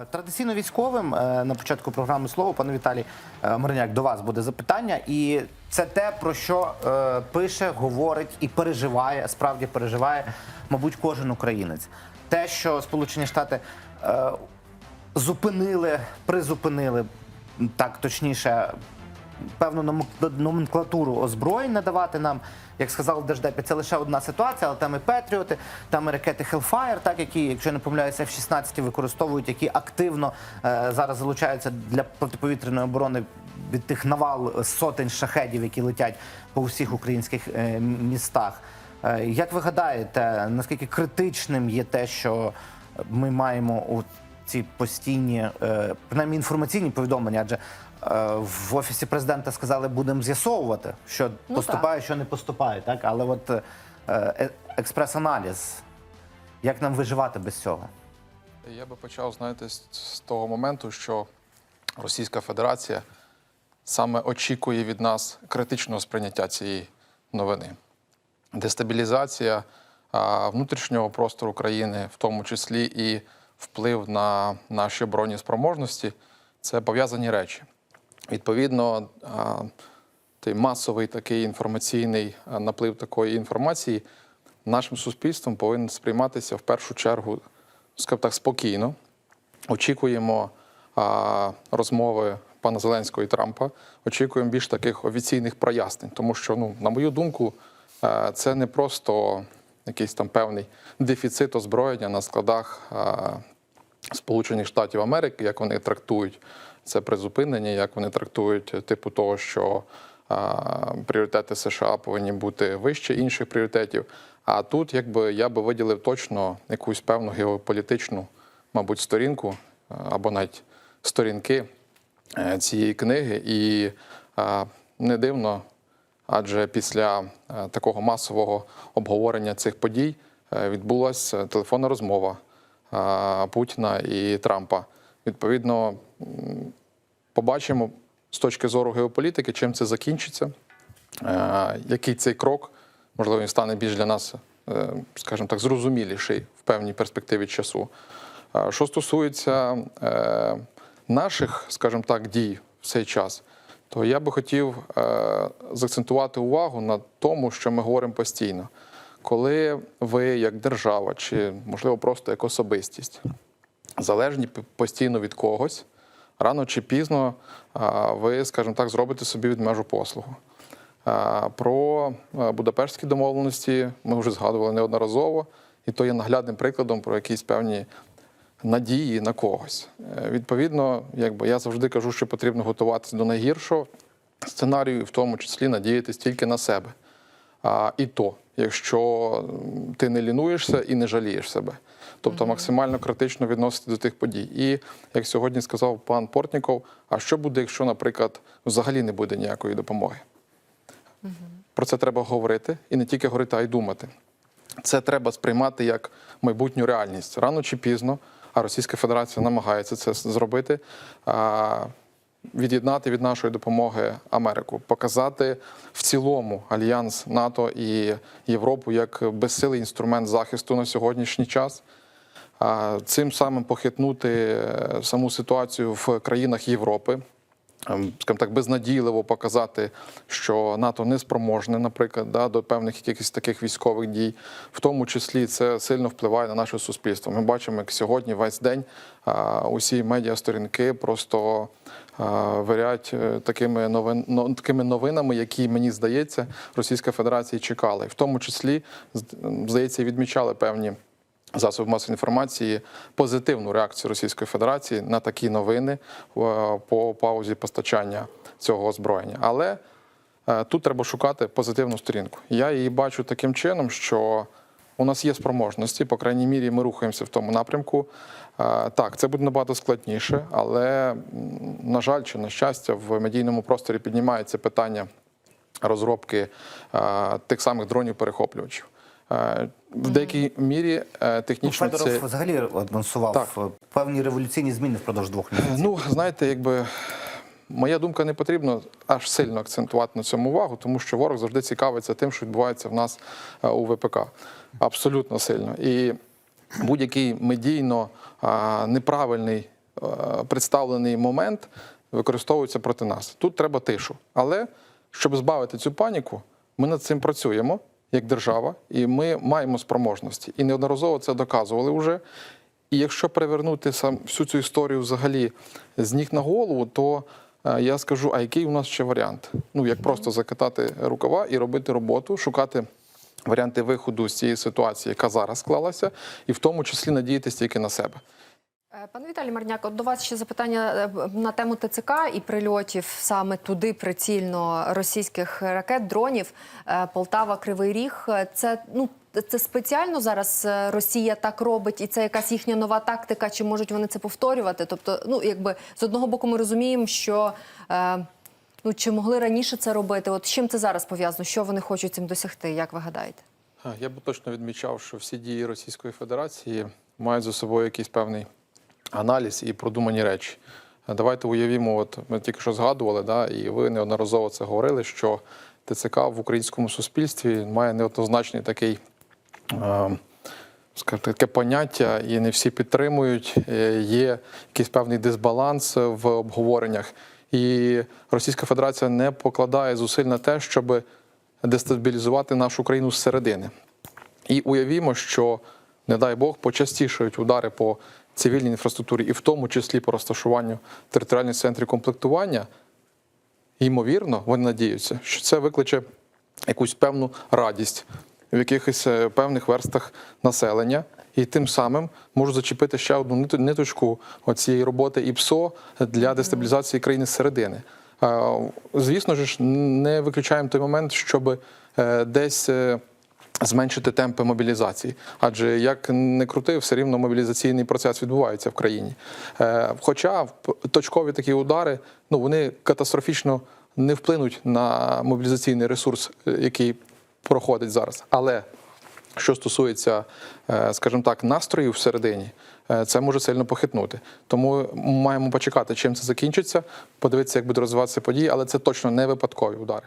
Е, Традиційно військовим е, на початку програми слово, пане Віталій Мирняк, до вас буде запитання. І це те, про що е, пише, говорить і переживає, справді переживає, мабуть, кожен українець. Те, що Сполучені Штати е, зупинили, призупинили, так точніше, певну номен- номенклатуру озброєнь надавати нам. Як сказав в Держдепі, це лише одна ситуація, але там і Петріоти, там і ракети Hellfire, так які, якщо я не помиляюся, F-16 використовують, які активно е, зараз залучаються для протиповітряної оборони від тих навал сотень шахедів, які летять по всіх українських е, містах. Е, як ви гадаєте, наскільки критичним є те, що ми маємо у ці постійні, е, принаймні інформаційні повідомлення, адже в офісі президента сказали, будемо з'ясовувати, що Ну, поступає, що не поступає, так але от е, е, експрес-аналіз, як нам виживати без цього? Я би почав, знаєте, з- з того моменту, що Російська Федерація саме очікує від нас критичного сприйняття цієї новини. Дестабілізація внутрішнього простору країни, в тому числі і вплив на наші оборонні спроможності це пов'язані речі. Відповідно, той масовий такий інформаційний наплив такої інформації нашим суспільством повинен сприйматися в першу чергу, скажімо так, спокійно. Очікуємо розмови пана Зеленського і Трампа. Очікуємо більш таких офіційних прояснень, тому що, ну, на мою думку, це не просто якийсь там певний дефіцит озброєння на складах Сполучених Штатів Америки, як вони трактують це призупинення, як вони трактують типу того, що пріоритети США повинні бути вище інших пріоритетів. А тут, якби я би виділив точно якусь певну геополітичну, мабуть, сторінку або навіть сторінки е, цієї книги. І не дивно, адже після е, такого масового обговорення цих подій е, відбулася телефонна розмова Путіна і Трампа. Відповідно, побачимо з точки зору геополітики, чим це закінчиться, е, який цей крок, можливо, він стане більш для нас, е, скажімо так, зрозуміліший в певній перспективі часу. Е, Що стосується наших, скажімо так, дій в цей час, то я би хотів заакцентувати увагу на тому, що ми говоримо постійно. Коли ви, як держава, чи можливо просто як особистість, залежні постійно від когось, рано чи пізно ви, скажімо так, зробите собі відмежу послугу. А, Про е, Будапештські домовленості ми вже згадували неодноразово, і то є наглядним прикладом про якісь певні надії на когось. Е, Відповідно, якби я завжди кажу, що потрібно готуватися до найгіршого сценарію, і в тому числі надіятися тільки на себе. І то, якщо ти не лінуєшся і не жалієш себе. Тобто максимально критично відносити до тих подій. І як сьогодні сказав пан Портніков, а що буде, якщо, наприклад, взагалі не буде ніякої допомоги? Про це треба говорити і не тільки говорити, а й думати. Це треба сприймати як майбутню реальність рано чи пізно. А Російська Федерація намагається це зробити. Від'єднати від нашої допомоги Америку, показати в цілому альянс НАТО і Європу як безсилий інструмент захисту на сьогоднішній час. Цим самим похитнути е, саму ситуацію в країнах Європи, скажімо так, безнадійливо показати, що НАТО не спроможне, наприклад, да, до певних якихось таких військових дій. В тому числі це сильно впливає на наше суспільство. Ми бачимо, як сьогодні весь день усі медіасторінки просто вирять е, такими новин, ну, такими новинами, які мені здається, Російська Федерація чекала. І в тому числі здається, відмічали певні засоби масової інформації позитивну реакцію Російської Федерації на такі новини е, по паузі постачання цього озброєння. Але е, тут треба шукати позитивну сторінку. Я її бачу таким чином, що у нас є спроможності, по крайній мірі, ми рухаємося в тому напрямку. Е, Так, це буде набагато складніше, але, на жаль, чи на щастя, в медійному просторі піднімається питання розробки тих самих дронів-перехоплювачів. Е, В деякій мірі е, Ну, Федоров це взагалі анонсував Так. е, певні революційні зміни впродовж двох місяців. ну знаєте, якби моя думка не потрібно аж сильно акцентувати на цьому увагу, тому що ворог завжди цікавиться тим, що відбувається в нас е, у ВПК. Абсолютно сильно. І будь-який медійно неправильний е, представлений момент використовується проти нас. Тут треба тишу. Але щоб збавити цю паніку, ми над цим працюємо як держава, і ми маємо спроможності. І неодноразово це доказували вже. І якщо перевернути сам всю цю історію взагалі з ніг на голову, то е, я скажу, а який у нас ще варіант? Ну як просто закатати рукава і робити роботу, шукати варіанти виходу з цієї ситуації, яка зараз склалася, і в тому числі надіятися тільки на себе. Е, Пане Віталій Марняк, от до вас ще запитання е, на тему ТЦК і прильотів саме туди прицільно російських ракет, дронів. Е, Полтава, Кривий Ріг. Це ну це спеціально зараз Росія так робить, і це якась їхня нова тактика, чи можуть вони це повторювати? Тобто, ну якби з одного боку, ми розуміємо, що. Е, Ну, чи могли раніше це робити? От з чим це зараз пов'язано? Що вони хочуть цим досягти? Як ви гадаєте? Я би точно відмічав, що всі дії Російської Федерації мають за собою якийсь певний аналіз і продумані речі. Давайте уявімо, от ми тільки що згадували, да, і ви неодноразово це говорили, що ТЦК в українському суспільстві має неоднозначний такий. Е, скажімо, таке поняття, і не всі підтримують. Е, Є якийсь певний дисбаланс в обговореннях. І Російська Федерація не покладає зусиль на те, щоб дестабілізувати нашу країну зсередини. І уявімо, що, не дай Бог, почастішають удари по цивільній інфраструктурі, і в тому числі по розташуванню територіальних центрів комплектування. Ймовірно, вони надіються, що це викличе якусь певну радість в якихось е, певних верстах населення, і тим самим можуть зачепити ще одну ниточку цієї роботи ІПСО для дестабілізації країни зсередини. Е, Звісно ж, не виключаємо той момент, щоб е, десь. Зменшити темпи мобілізації, адже як не крути, все рівно мобілізаційний процес відбувається в країні. Е, Хоча точкові такі удари, ну вони катастрофічно не вплинуть на мобілізаційний ресурс, е, який проходить зараз. Але що стосується, е, скажімо так, настроїв всередині, це може сильно похитнути. Тому маємо почекати, чим це закінчиться, подивитися, як будуть розвиватися події, але це точно не випадкові удари.